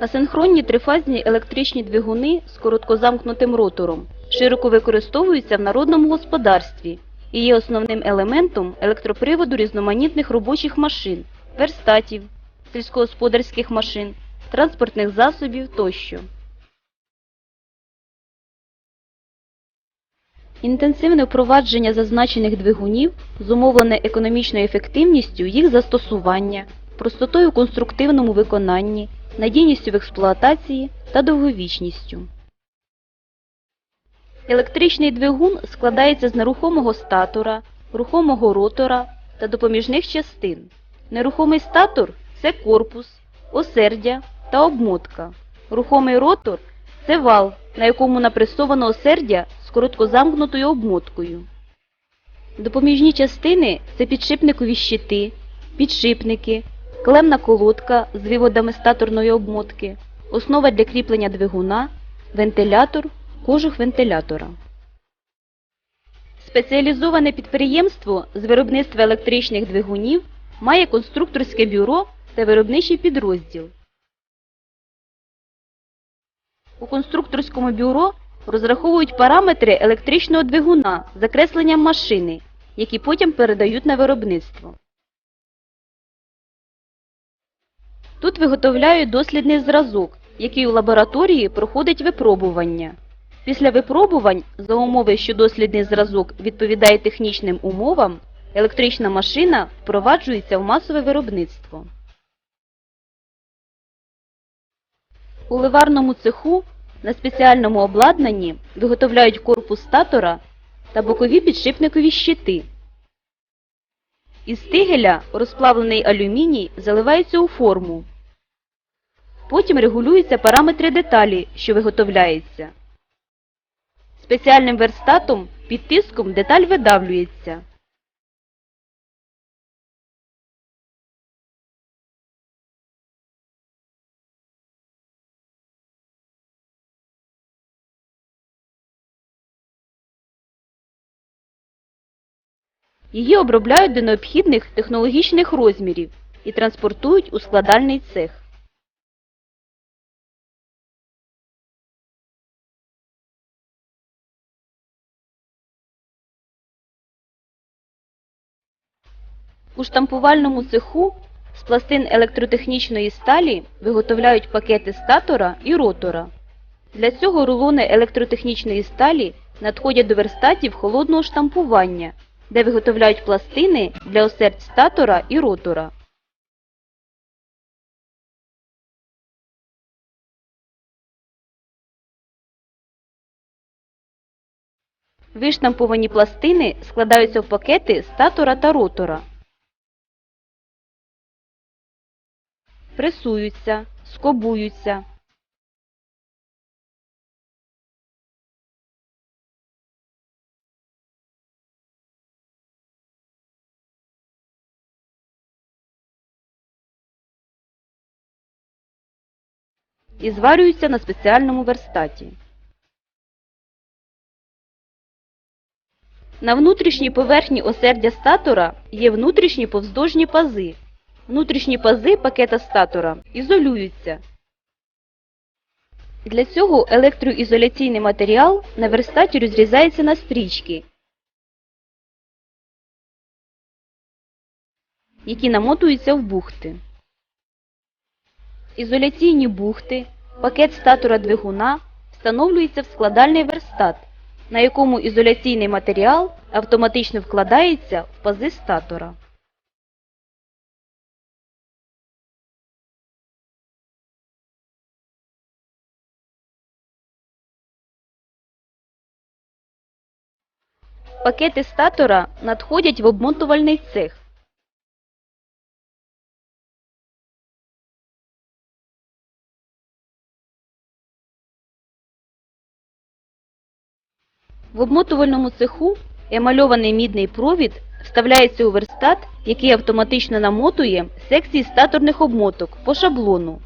Асинхронні трифазні електричні двигуни з короткозамкнутим ротором широко використовуються в народному господарстві і є основним елементом електроприводу різноманітних робочих машин, верстатів, сільськогосподарських машин, транспортних засобів тощо. Інтенсивне впровадження зазначених двигунів зумовлене економічною ефективністю їх застосування, простотою конструктивному виконанні, надійністю в експлуатації та довговічністю. Електричний двигун складається з нерухомого статора, рухомого ротора та допоміжних частин. Нерухомий статор це корпус, осердя та обмотка. Рухомий ротор це вал, на якому напресовано осердя з короткозамкнутою обмоткою. Допоміжні частини це підшипникові щити, підшипники, клемна колодка з виводами статорної обмотки, основа для кріплення двигуна, вентилятор, кожух вентилятора. Спеціалізоване підприємство з виробництва електричних двигунів має конструкторське бюро та виробничий підрозділ. У конструкторському бюро розраховують параметри електричного двигуна з закресленням машини, які потім передають на виробництво. Тут виготовляють дослідний зразок, який у лабораторії проходить випробування. Після випробувань, за умови, що дослідний зразок відповідає технічним умовам, електрична машина впроваджується в масове виробництво. У ливарному цеху на спеціальному обладнанні виготовляють корпус статора та бокові підшипникові щити. Із тигеля розплавлений алюміній заливається у форму. Потім регулюються параметри деталі, що виготовляється. Спеціальним верстатом під тиском деталь видавлюється. Її обробляють до необхідних технологічних розмірів і транспортують у складальний цех. У штампувальному цеху з пластин електротехнічної сталі виготовляють пакети статора і ротора. Для цього рулони електротехнічної сталі надходять до верстатів холодного штампування, де виготовляють пластини для осердь статора і ротора. Виштамповані пластини складаються в пакети статора та ротора. Пресуються, скобуються. і зварюються на спеціальному верстаті. На внутрішній поверхні осердя статора є внутрішні повздовжні пази. Внутрішні пази пакета статора ізолюються. Для цього електроізоляційний матеріал на верстаті розрізається на стрічки, які намотуються в бухти. Ізоляційні бухти, пакет статора двигуна встановлюється в складальний верстат, на якому ізоляційний матеріал автоматично вкладається в пази статора. Пакети статора надходять в обмотувальний цех. В обмотувальному цеху емальований мідний провід вставляється у верстат, який автоматично намотує секції статорних обмоток по шаблону.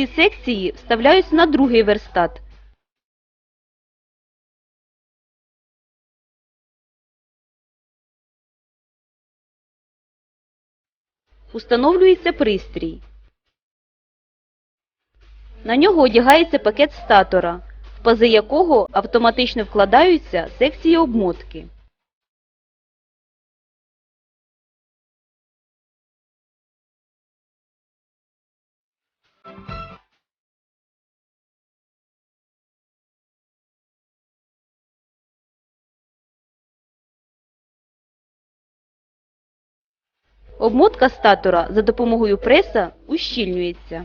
Ці секції вставляються на другий верстат. Установлюється пристрій. На нього одягається пакет статора, в пази якого автоматично вкладаються секції обмотки. Обмотка статора за допомогою преса ущільнюється.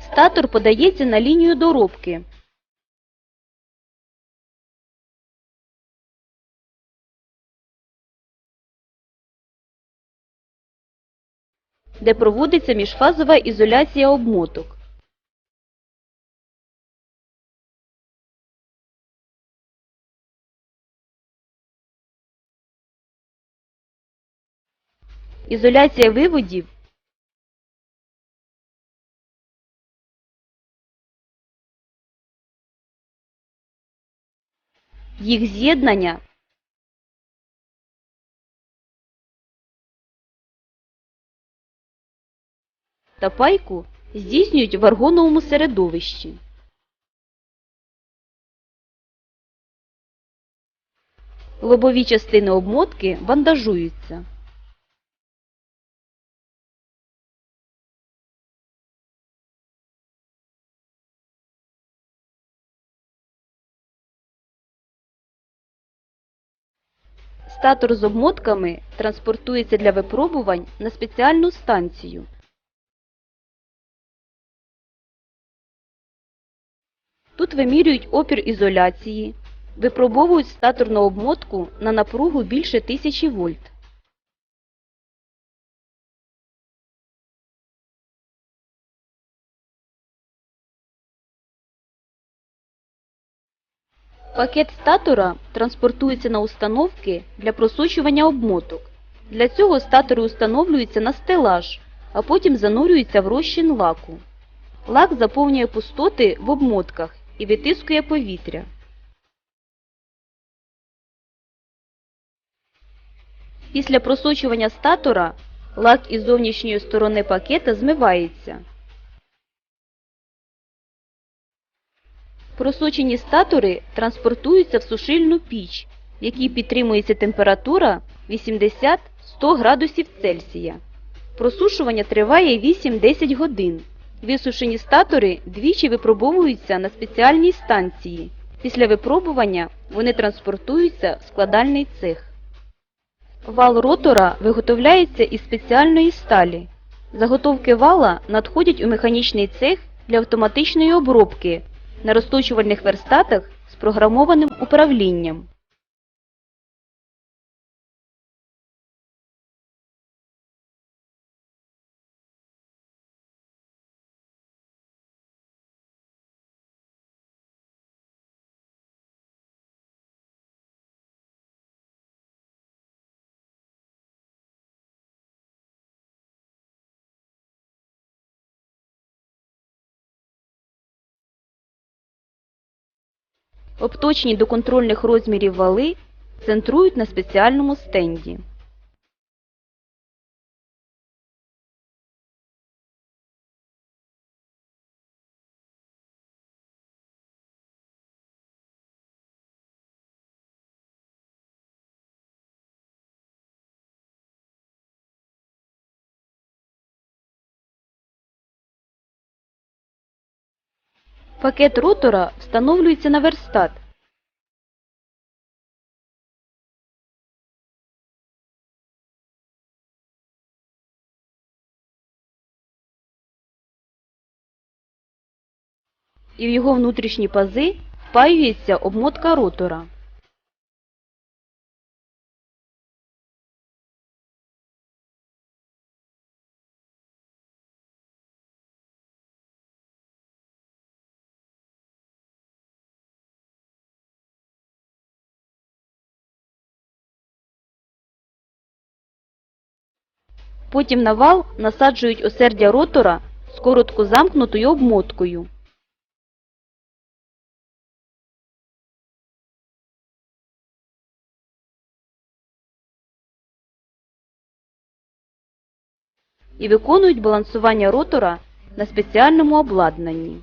Статор подається на лінію доробки. де проводиться міжфазова ізоляція обмоток. Ізоляція виводів їх з'єднання та пайку здійснюють в аргоновому середовищі. Лобові частини обмотки бандажуються. Статор з обмотками транспортується для випробувань на спеціальну станцію. Тут вимірюють опір ізоляції, випробовують статорну обмотку на напругу більше 1000 вольт. Пакет статора транспортується на установки для просочування обмоток. Для цього статори установлюються на стелаж, а потім занурюються в розчин лаку. Лак заповнює пустоти в обмотках і витискує повітря. Після просочування статора лак із зовнішньої сторони пакета змивається. Просочені статори транспортуються в сушильну піч, в якій підтримується температура 80-100 градусів Цельсія. Просушування триває 8-10 годин. Висушені статори двічі випробовуються на спеціальній станції. Після випробування вони транспортуються в складальний цех. Вал ротора виготовляється із спеціальної сталі. Заготовки вала надходять у механічний цех для автоматичної обробки на розточувальних верстатах з програмованим управлінням. Обточні до контрольних розмірів вали центрують на спеціальному стенді. Пакет ротора встановлюється на верстат. І в його внутрішні пази впаюється обмотка ротора. Потім на вал насаджують осердя ротора з коротко замкнутою обмоткою. і виконують балансування ротора на спеціальному обладнанні.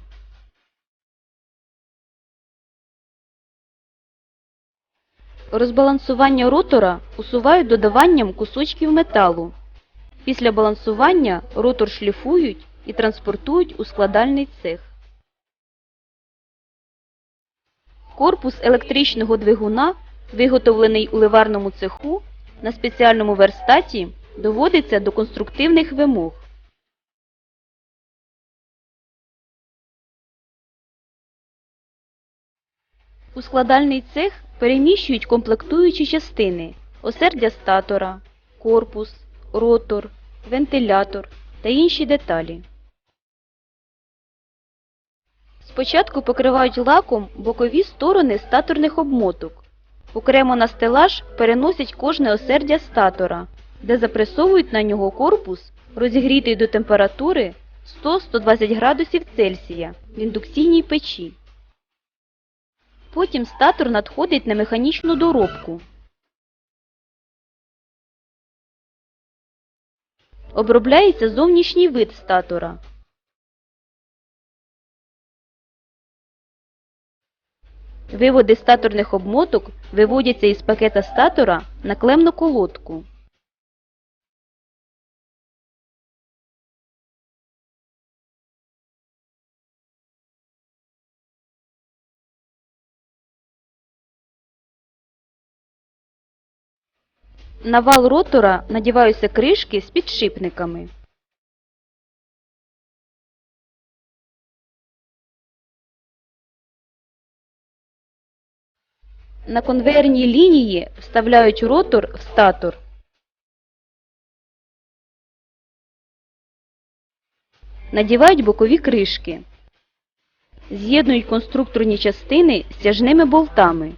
Розбалансування ротора усувають додаванням кусочків металу. Після балансування ротор шліфують і транспортують у складальний цех. Корпус електричного двигуна, виготовлений у ливарному цеху, на спеціальному верстаті доводиться до конструктивних вимог. У складальний цех переміщують комплектуючі частини осердя статора, корпус, ротор, вентилятор та інші деталі. Спочатку покривають лаком бокові сторони статорних обмоток. Окремо на стелаж переносять кожне осердя статора, де запресовують на нього корпус, розігрітий до температури 100-120 градусів Цельсія в індукційній печі. Потім статор надходить на механічну доробку. Обробляється зовнішній вид статора. Виводи статорних обмоток виводяться із пакета статора на клемну колодку. На вал ротора надіваються кришки з підшипниками. На конвейерній лінії вставляють ротор в статор. Надівають бокові кришки. З'єднують конструкторні частини стяжними болтами.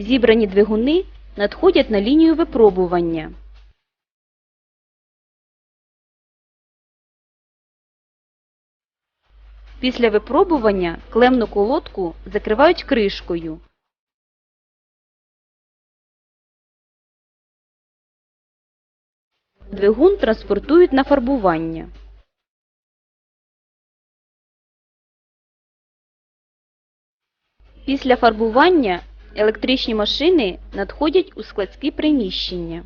Зібрані двигуни надходять на лінію випробування. Після випробування клемну колодку закривають кришкою. Двигун транспортують на фарбування. Після фарбування електричні машини надходять у складські приміщення.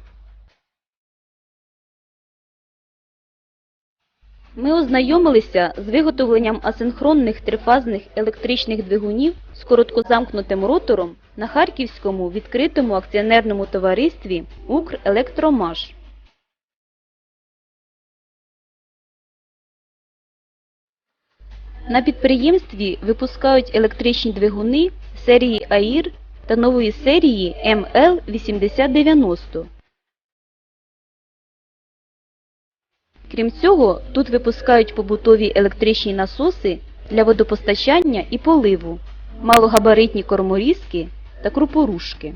Ми ознайомилися з виготовленням асинхронних трифазних електричних двигунів з короткозамкнутим ротором на Харківському відкритому акціонерному товаристві «Укрелектромаш». На підприємстві випускають електричні двигуни серії АІР та нової серії МЛ8090. Крім цього, тут випускають побутові електричні насоси для водопостачання і поливу, малогабаритні корморізки та крупорушки.